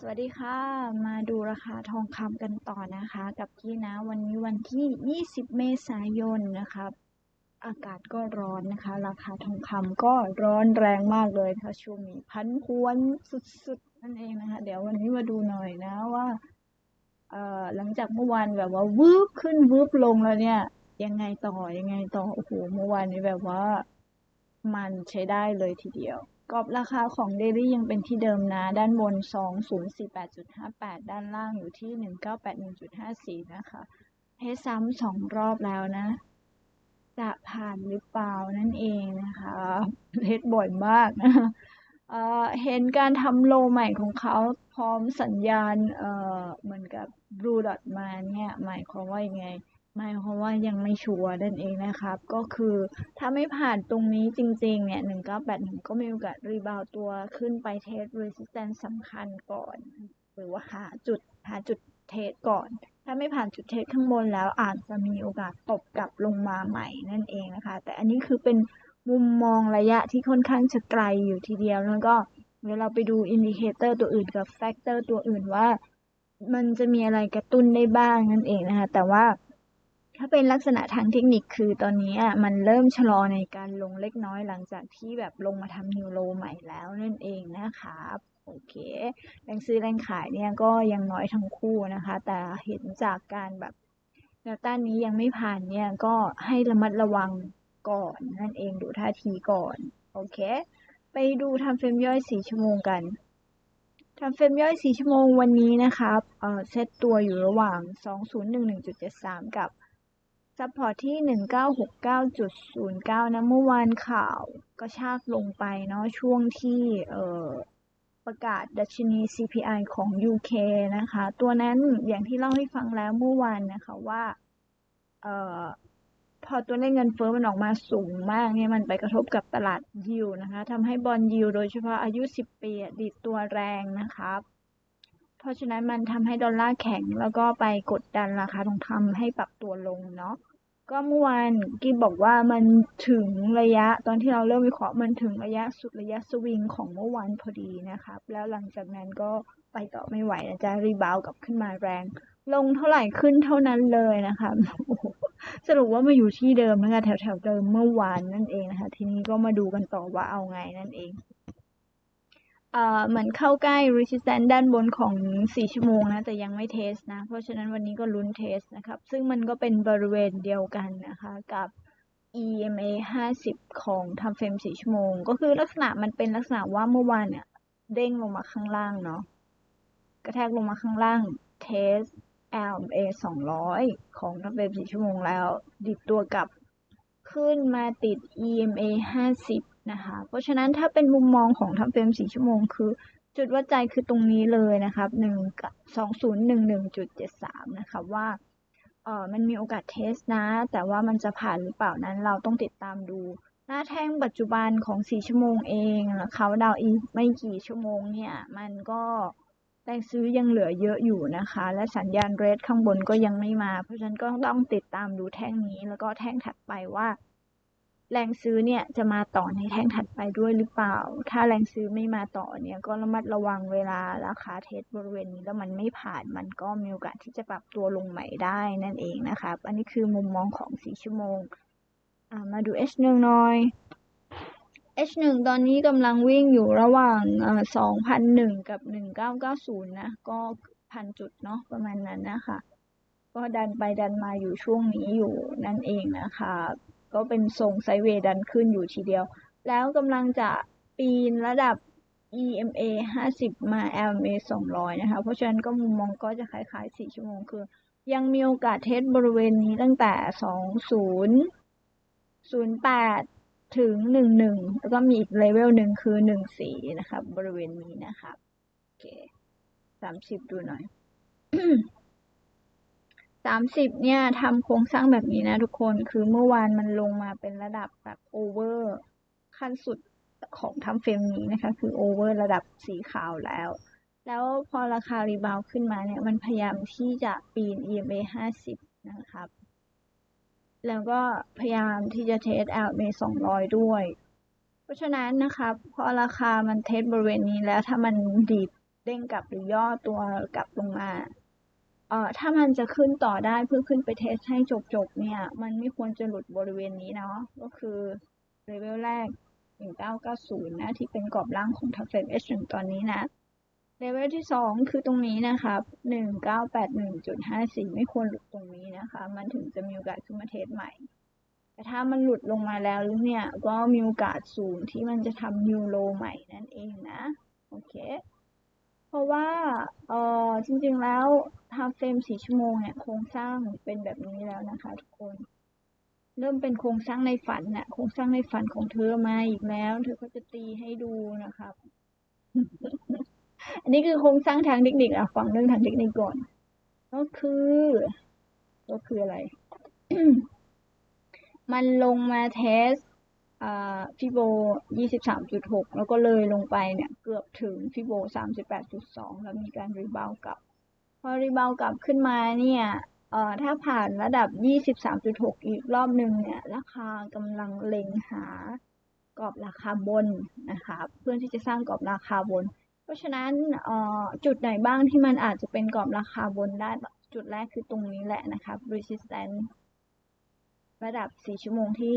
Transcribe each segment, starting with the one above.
สวัสดีค่ะ มาดูราคาทองคำกันต่อนะคะ กับที่นะวันนี้วันที่ 20 เมษายนนะครับอากาศก็ร้อนนะคะ ราคาทองคำก็ร้อนแรงมากเลยค่ะช่วงนี้พันพวนสุดๆนั่นเองนะคะ เดี๋ยววันนี้มาดูหน่อยนะว่าเอ่อหลังจากเมื่อวานแบบว่าวืบขึ้นวืบลงแล้วเนี่ย ยังไงต่อยังไงต่อโอ้โหเมื่อวานนี้แบบว่า มันใช้ได้เลยทีเดียว กรอบราคาของเดลี่ยังเป็นที่เดิมนะ ด้านบน 2048.58 ด้านล่างอยู่ที่ 1981.54 นะคะให้ซ้ำสองรอบแล้วนะ จะผ่านหรือเปล่านั่นเองนะคะเฮ็ดบ่อยมากนะเเห็นการทำโลใหม่ของเขาพร้อมสัญญาณเเหมือนกับ blue dot มาเนี่ย หมายความว่ายังไง หมายความว่ายังไม่ชัวร์นั่นเองนะครับ ก็คือถ้าไม่ผ่านตรงนี้จริงๆ เนี่ย 1981 ก็มีโอกาสรีบาวตัวขึ้นไปเทส resistance สำคัญก่อน หรือว่าหาจุดหาจุดเทสก่อน ถ้าไม่ผ่านจุดเทสข้างบนแล้วอาจจะมีโอกาสตบกลับลงมาใหม่นั่นเองนะคะ แต่อันนี้คือเป็นมุมมองระยะที่ค่อนข้างจะไกลอยู่ทีเดียว แล้วก็เวลาไปดูอินดิเคเตอร์ตัวอื่นกับแฟกเตอร์ตัวอื่นว่า มันจะมีอะไรกระตุ้นได้บ้างนั่นเองนะคะ แต่ว่า ถ้าเป็นลักษณะทางเทคนิคคือตอนนี้มันเริ่มชะลอในการลงเล็กน้อยหลังจากที่แบบลงมาทำนิวโลใหม่แล้วนั่นเองนะครับโอเคแรงซื้อแรงขายเนี่ยก็ยังน้อยทั้งคู่นะคะ แต่เห็นจากการแบบแนวต้านนี้ยังไม่ผ่านเนี่ยก็ให้ระมัดระวังก่อนนั่นเองดูท่าทีก่อนโอเค ไปดูทำเฟรมย่อย4ชั่วโมงกันทำเฟรมย่อย4ชั่วโมงวันนี้นะครับเอ่อเซตตัวอยู่ระหว่าง 2011.73 กับ ซัพพอร์ตที่ 1969.09 นะเมื่อวานข่าวก็ชากลงไปเนาะช่วงที่เออประกาศดัชนี CPI ของ UK นะคะ ตัวนั้นอย่างที่เล่าให้ฟังแล้วเมื่อวานนะคะว่าเออพอตัวเลขเงินเฟ้อมันออกมาสูงมากเนี่ยมันไปกระทบกับตลาดยิวนะคะทำให้บอลยิวโดยเฉพาะอายุ 10 ปีดีดตัวแรงนะครับเพราะฉะนั้นมันทำให้ดอลลาร์แข็งแล้วก็ไปกดดันราคาทองคำให้ปรับตัวลงเนาะ ก็เมื่อวานกีบอกว่ามันถึงระยะตอนที่เราเริ่มวิเคราะห์มันถึงระยะสุดระยะสวิงของเมื่อวานพอดีนะครับ แล้วหลังจากนั้นก็ไปต่อไม่ไหวนะจ๊ะรีบาวกลับขึ้นมาแรง ลงเท่าไหร่ขึ้นเท่านั้นเลยนะคะสรุปว่ามาอยู่ที่เดิมนะคะแถวแถวๆเดิมเมื่อวานนั่นเองนะคะ ทีนี้ก็มาดูกันต่อว่าเอาไงนั่นเอง เอ่อเหมือนเข้าใกล้ resistance ด้านบนของ 4 ชั่วโมงนะ แต่ยังไม่เทสนะ เพราะฉะนั้นวันนี้ก็ลุ้นเทสนะครับ ซึ่งมันก็เป็นบริเวณเดียวกันนะคะกับ EMA 50 ของทำเฟรม 4 ชั่วโมง ก็คือลักษณะมันเป็นลักษณะว่าเมื่อวานเนี่ยเด้งลงมาข้างล่างเนาะกระแทกลงมาข้างล่างเทส LMA 200 ของทำเฟรม 4 ชั่วโมงแล้ว ดิดตัวกลับขึ้นมาติด EMA 50 นะคะ เพราะฉะนั้นถ้าเป็นมุมมองของทำเฟรม4ชั่วโมงคือ จุดวัดใจคือตรงนี้เลยนะครับ1กับ2011.73นะคะว่าเออมันมีโอกาสเทสนะ แต่ว่ามันจะผ่านหรือเปล่านั้นเราต้องติดตามดู หน้าแท่งปัจจุบันของ4ชั่วโมงเองแล้วเขาดาวอีกไม่กี่ชั่วโมงเนี่ย มันก็แรงซื้อยังเหลือเยอะอยู่นะคะ และสัญญาณเรดข้างบนก็ยังไม่มา เพราะฉะนั้นก็ต้องติดตามดูแท่งนี้แล้วก็แท่งถัดไปว่า แรงซื้อเนี่ยจะมาต่อในแท่งถัดไปด้วยหรือเปล่า ถ้าแรงซื้อไม่มาต่อเนี่ยก็ระมัดระวังเวลาราคาเทสบริเวณนี้แล้วมันไม่ผ่านมันก็มีโอกาสที่จะปรับตัวลงใหม่ได้นั่นเองนะครับอันนี้คือมุมมองของ4ชั่วโมง มาดู H1 หน่อย H1 ตอนนี้กำลังวิ่งอยู่ระหว่าง 2,001 กับ 1990 นะ ก็พันจุดเนาะประมาณนั้นนะคะ ก็ดันไปดันมาอยู่ช่วงนี้อยู่นั่นเองนะคะ ก็เป็นทรงไซเวดันขึ้นอยู่ทีเดียว แล้วกำลังจะปีนระดับ EMA 50 มา LMA 200 นะคะ เพราะฉะนั้นก็มุมมองก็จะคล้ายๆ 4 ชั่วโมงคือ ยังมีโอกาสเทสบริเวณนี้ตั้งแต่ 20 08 ถึง 11 แล้วก็มีอีกเลเวลหนึ่งคือ 14 นะคะบบริเวณนี้นะคะโอเค 30 ดูหน่อย สามสิบเนี่ยทำโครงสร้างแบบนี้นะทุกคน คือเมื่อวานมันลงมาเป็นระดับแบบโอเวอร์ขั้นสุดของทำเฟรมนี้นะคะ คือโอเวอร์ระดับสีขาวแล้ว แล้วพอราคารีบาวขึ้นมาเนี่ย มันพยายามที่จะปีน EMA 50 นะครับ แล้วก็พยายามที่จะเทส LMA 200 ด้วย เพราะฉะนั้นนะครับ พอราคามันเทสบริเวณนี้แล้วถ้ามันดีดเด้งกลับหรือย่อตัวกลับลงมา เอ่อถ้ามันจะขึ้นต่อได้เพื่อขึ้นไปเทสให้จบๆเนี่ย มันไม่ควรจะหลุดบริเวณนี้เนาะก็คือเลเวลแรก 1990 นะ ที่เป็นกรอบล่างของทัฟเฟน H1 ตอนนี้นะเลเวลที่ 2 คือตรงนี้นะครับ 1981.54 ไม่ควรหลุดตรงนี้นะคะ มันถึงจะมีโอกาสขึ้นมาเทสใหม่ แต่ถ้ามันหลุดลงมาแล้วเนี่ย ก็มีโอกาสสูงที่มันจะทำนิวโลใหม่นั่นเองนะ โอเค เพราะว่า เออจริงๆแล้ว ทำเฟรมสี่ชั่วโมงเนี่ยโครงสร้างเป็นแบบนี้แล้วนะคะทุกคน เริ่มเป็นโครงสร้างในฝันน่ะโครงสร้างในฝันของเธอมาอีกแล้ว เธอก็จะตีให้ดูนะครับอันนี้คือโครงสร้างทางเทคนิคอะฟังเรื่องทางเทคนิคก่อน ก็คือ ก็คืออะไร มันลงมาเทสอ่าฟิโบ 23.6 แล้วก็เลยลงไปเนี่ย เกือบถึงฟิโบ 38.2 แล้วมีการรีบาวกลับ พอรีบาวกลับขึ้นมาเนี่ยเอ่อถ้าผ่านระดับ 23.6 อีกรอบหนึ่งเนี่ย ราคากำลังเล็งหากรอบราคาบนนะคะเพื่อที่จะสร้างกรอบราคาบน เพราะฉะนั้นเอ่อจุดไหนบ้างที่มันอาจจะเป็นกรอบราคาบนได้จุดแรกคือตรงนี้แหละนะครับ resistance ระดับ 4 ชั่วโมงที่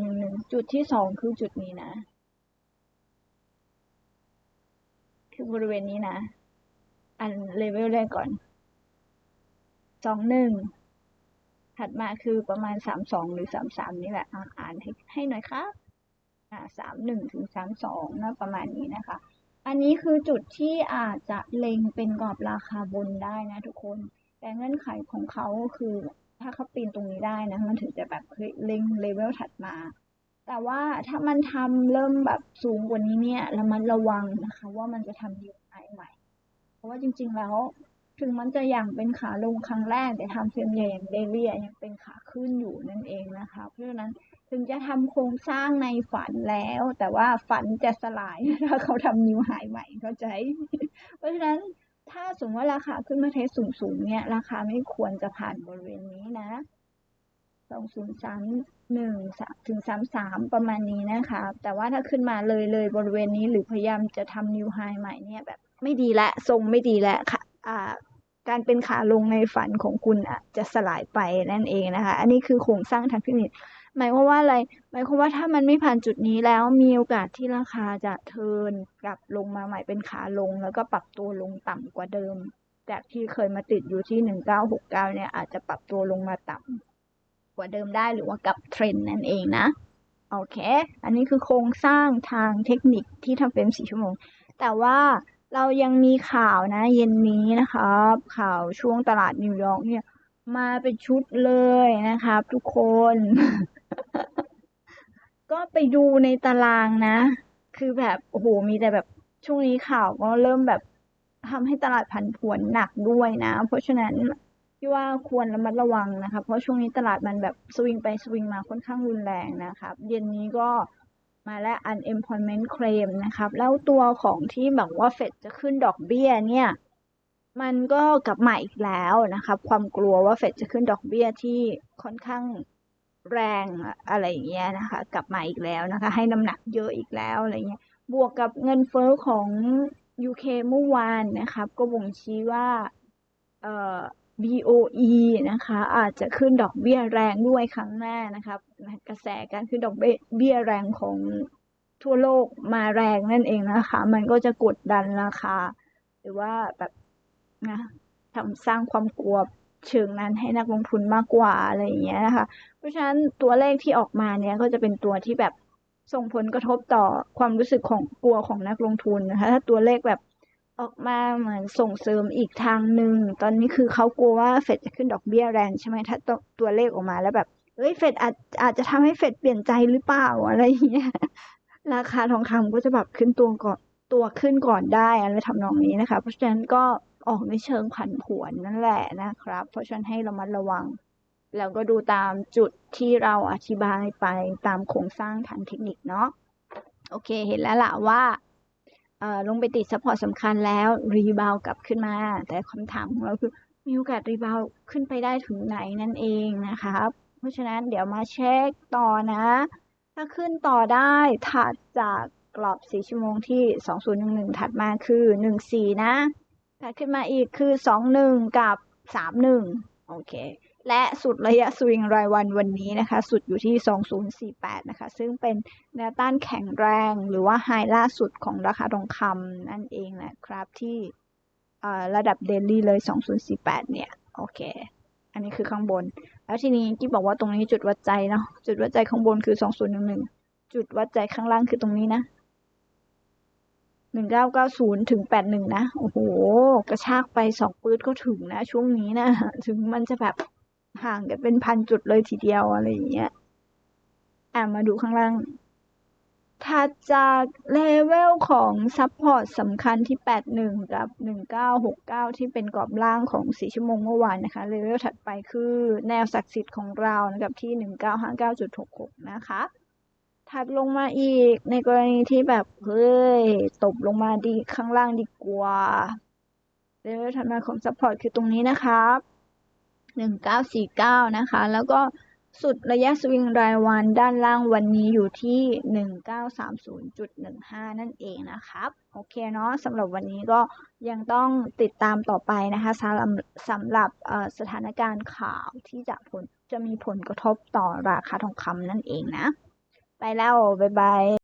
2011 จุดที่ 2 คือจุดนี้นะ คือบริเวณนี้นะ อันเลเวลแรกก่อน21ถัดมาคือประมาณ32หรือ33นี่แหละอ่านให้ให้หน่อยครับอ่า31ถึง32นะประมาณนี้นะคะ อันนี้คือจุดที่อาจจะเล็งเป็นกรอบราคาบนได้นะทุกคน แต่เงื่อนไขของเขาคือถ้าเขาปีนตรงนี้ได้นะมันถึงจะแบบเล็งเลเวลถัดมา แต่ว่าถ้ามันทำเริ่มแบบสูงกว่านี้เนี่ยระมัดระวังนะคะ ว่ามันจะทำดีไอใหม่เพ ราะว่าจริง ๆ แล้ว ถึงมันจะอย่างเป็นขาลงครั้งแรก แต่ทำเฟรมใหญ่อย่างเดลี่ยังเป็นขาขึ้นอยู่นั่นเองนะคะ เพราะฉะนั้นถึงจะทำโครงสร้างในฝันแล้ว แต่ว่าฝันจะสลายถ้าเขาทำนิวไฮใหม่เข้าใจ เพราะฉะนั้นถ้าสมมติว่าราคาขึ้นมาเทสสูงๆเนี่ย ราคาไม่ควรจะผ่านบริเวณนี้นะสองศูนย์สามหนึ่งถึงสามสามประมาณนี้นะคะ แต่ว่าถ้าขึ้นมาเลยเลยบริเวณนี้หรือพยายามจะทำนิวไฮใหม่เนี่ยแบบ ไม่ดีและทรงไม่ดีและค่ะอ่าการเป็นขาลงในฝันของคุณอะจะสลายไปนั่นเองนะคะ อันนี้คือโครงสร้างทางเทคนิคหมายความว่าอะไร หมายความว่าถ้ามันไม่ผ่านจุดนี้แล้วมีโอกาสที่ราคาจะเทิร์นกลับลงมาใหม่เป็นขาลง แล้วก็ปรับตัวลงต่ำกว่าเดิม จากที่เคยมาติดอยู่ที่หนึ่งเก้าหกเก้าเนี่ยอาจจะปรับตัวลงมาต่ำกว่าเดิมได้หรือว่ากับเทรนด์นั่นเองนะโอเค อันนี้คือโครงสร้างทางเทคนิคที่ทำเป็นสี่ชั่วโมง แต่ว่า เรายังมีข่าวนะ เย็นนี้นะครับ ข่าวช่วงตลาดนิวยอร์กเนี่ย มาเป็นชุดเลยนะครับ ทุกคน ก็ไปดูในตารางนะ คือแบบโอ้โหมีแต่แบบช่วงนี้ข่าวก็เริ่มแบบทำให้ตลาดผันผวนหนักด้วยนะ เพราะฉะนั้นพี่ว่าควรระมัดระวังนะคะเพราะช่วงนี้ตลาดมันแบบสวิงไปสวิงมาค่อนข้างรุนแรงนะครับ เย็นนี้ก็ มาแล้ว unemployment claim นะครับ แล้วตัวของที่แบบว่าเฟดจะขึ้นดอกเบี้ยเนี่ยมันก็กลับมาอีกแล้วนะครับ ความกลัวว่าเฟดจะขึ้นดอกเบี้ยที่ค่อนข้างแรงอะไรอย่างเงี้ยนะคะ กลับมาอีกแล้วนะคะ ให้น้ำหนักเยอะอีกแล้วอะไรเงี้ยบวกกับเงินเฟ้อของ UK เมื่อวานนะครับ ก็บ่งชี้ว่าเอ่อ BOE นะคะอาจจะขึ้นดอกเบี้ยแรงด้วยครั้งหน้านะครับกระแสการขึ้นดอกเบี้ยแรงของทั่วโลกมาแรงนั่นเองนะคะ มันก็จะกดดันราคา หรือว่าแบบนะทำสร้างความกลัวเชิงนั้นให้นักลงทุนมากกว่าอะไรอย่างเงี้ยนะคะ เพราะฉะนั้นตัวเลขที่ออกมาเนี่ยก็จะเป็นตัวที่แบบส่งผลกระทบต่อความรู้สึกของกลัวของนักลงทุนนะคะ ถ้าตัวเลขแบบ ออกมาเหมือนส่งเสริมอีกทางหนึ่ง ตอนนี้คือเขากลัวว่าเฟดจะขึ้นดอกเบี้ยแรงใช่ไหมถ้าตัวตัวเลขออกมาแล้วแบบเอ้ยเฟดอาจอาจจะทำให้เฟดเปลี่ยนใจหรือเปล่าอะไรเงี้ยราคาทองคำก็จะแบบขึ้นตัวก่อนตัวขึ้นก่อนได้อะไรทำนองนี้นะคะ เพราะฉะนั้นก็ออกในเชิงผันผวนนั่นแหละนะครับ เพราะฉะนั้นให้ระมัดระวัง แล้วก็ดูตามจุดที่เราอธิบายไปตามโครงสร้างทางเทคนิคเนาะโอเคเห็นแล้วล่ะว่า ลงไปติดซัพพอร์ตสำคัญแล้วรีบาวกลับขึ้นมา แต่คำถามของเราคือมีโอกาสรีบาวขึ้นไปได้ถึงไหนนั่นเองนะครับเพราะฉะนั้นเดี๋ยวมาเช็คต่อนะ ถ้าขึ้นต่อได้ถัดจากกรอบ 4 ชั่วโมงที่ 2011 ถัดมาคือ 14 นะถัดขึ้นมาอีกคือสองหนึ่งกับสามหนึ่งโอเค และสุดระยะสวิงรายวันวันนี้นะคะ สุดอยู่ที่ 2048 นะคะ ซึ่งเป็นแนวต้านแข็งแรงหรือว่าไฮล่าสุดของราคาทองคำนั่นเองนะครับที่ระดับเดลี่เลย 2048 เนี่ย โอเค อันนี้คือข้างบน แล้วทีนี้กิ๊บบอกว่าตรงนี้จุดวัดใจเนาะจุดวัดใจข้างบนคือ 2011 จุดวัดใจข้างล่างคือตรงนี้นะ 1990 ถึง 81 นะ โอ้โห กระชากไปสองปื๊ดก็ถึงนะ ช่วงนี้นะ ถึงมันจะแบบ ห่างกันเป็นพันจุดเลยทีเดียวอะไรอย่างเงี้ยอะมาดูข้างล่างถัดจากเลเวลของซัพพอร์ตสำคัญที่ 81 กับ 1969 ที่เป็นกรอบล่างของ4ชั่วโมงเมื่อวานนะคะ เลเวลถัดไปคือแนวศักดิ์สิทธิ์ของเรานะครับที่ 1959.66 นะคะ ถัดลงมาอีกในกรณีที่แบบเฮ้ย ตบลงมาดีข้างล่างดีกว่า เลเวลถัดมาของซัพพอร์ตคือตรงนี้นะครับ 1949 นะคะ แล้วก็สุดระยะสวิงรายวันด้านล่างวันนี้อยู่ที่ 1930.15 นั่นเองนะครับ โอเคเนาะสำหรับวันนี้ก็ยังต้องติดตามต่อไปนะคะสำหรับสำหรับสถานการณ์ข่าวที่จะผลจะมีผลกระทบต่อราคาทองคำนั่นเองนะ ไปแล้ว บ๊ายบาย